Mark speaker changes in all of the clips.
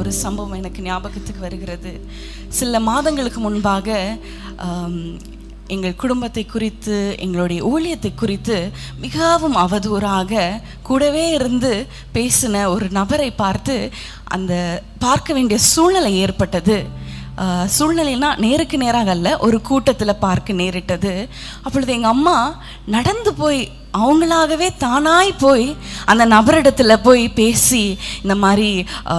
Speaker 1: ஒரு சம்பவம் எனக்கு ஞாபகத்துக்கு வருகிறது. சில மாதங்களுக்கு முன்பாக எங்கள் குடும்பத்தை குறித்து எங்களுடைய ஊழியத்தை குறித்து மிகவும் அவதூறாக கூடவே இருந்து பேசின ஒரு நபரை பார்த்து அந்த பார்க்க வேண்டிய சூழ்நிலை ஏற்பட்டது. சூழ்நிலைனா நேருக்கு நேராக அல்ல ஒரு கூட்டத்தில் பார்க்க நேரிட்டது. அப்பொழுது எங்கள் அம்மா நடந்து போய் அவங்களாகவே தானாய் போய் அந்த நபரிடத்துல போய் பேசி இந்த மாதிரி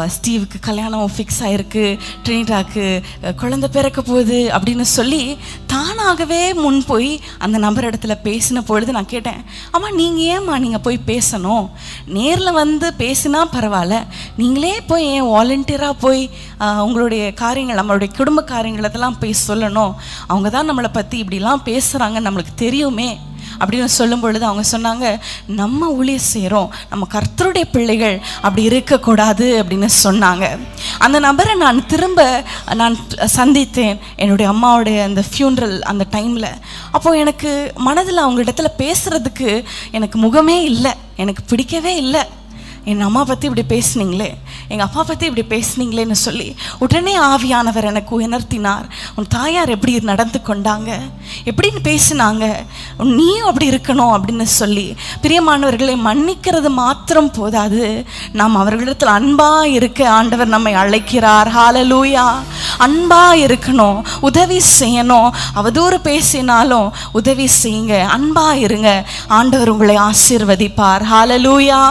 Speaker 1: ஸ்டீவுக்கு கல்யாணம் ஃபிக்ஸ் ஆயிருக்கு ட்ரினிடாக்கு அஹ், குழந்தை பிறக்க போகுது அப்படின்னு சொல்லி தானாகவே முன் போய் அந்த நபரிடத்துல பேசின பொழுது நான் கேட்டேன் அம்மா நீங்கள் ஏம்மா நீங்கள் போய் பேசணும்? நேரில் வந்து பேசினா பரவாயில்ல. நீங்களே போய் ஏன் வாலண்டியராக போய் உங்களுடைய காரியங்கள் நம்மளுடைய குடும்ப காரியங்களை எல்லாம் போய் சொல்லணும். அவங்க தான் நம்மளை பற்றி இப்படிலாம் பேசுகிறாங்க நம்மளுக்கு தெரியுமே. அப்படின்னு சொல்லும் பொழுது அவங்க சொன்னாங்க நம்ம ஊழியர் செய்கிறோம் நம்ம கர்த்தருடைய பிள்ளைகள் அப்படி இருக்கக்கூடாது அப்படின்னு சொன்னாங்க. அந்த நபரை நான் திரும்ப நான் சந்தித்தேன். என்னுடைய அம்மாவுடைய அந்த ஃபியூனரல் அந்த டைமில் அப்போது எனக்கு மனதில் அவங்க இடத்துல பேசுகிறதுக்கு எனக்கு முகமே இல்லை. எனக்கு பிடிக்கவே இல்லை. என் அம்மா பற்றி இப்படி பேசுனீங்களே. எங்கள் அப்பா பற்றி இப்படி பேசுனீங்களேன்னு சொல்லி உடனே ஆவியானவர் எனக்கு உணர்த்தினார் உன் தாயார் எப்படி நடந்து கொண்டாங்க? எப்படின்னு பேசினாங்க? நீயும் அப்படி இருக்கணும் அப்படின்னு சொல்லி பிரியமானவர்களை மன்னிக்கிறது மாத்திரம் போதாது. நாம் அவர்களிடத்தில் அன்பாக இருக்க ஆண்டவர் நம்மை அழைக்கிறார். ஹாலலூயா அன்பாக இருக்கணும். உதவி செய்யணும். அவதூறு பேசினாலும் உதவி செய்யுங்க. அன்பாக இருங்க. ஆண்டவர் உங்களை ஆசீர்வதிப்பார். ஹாலலூயா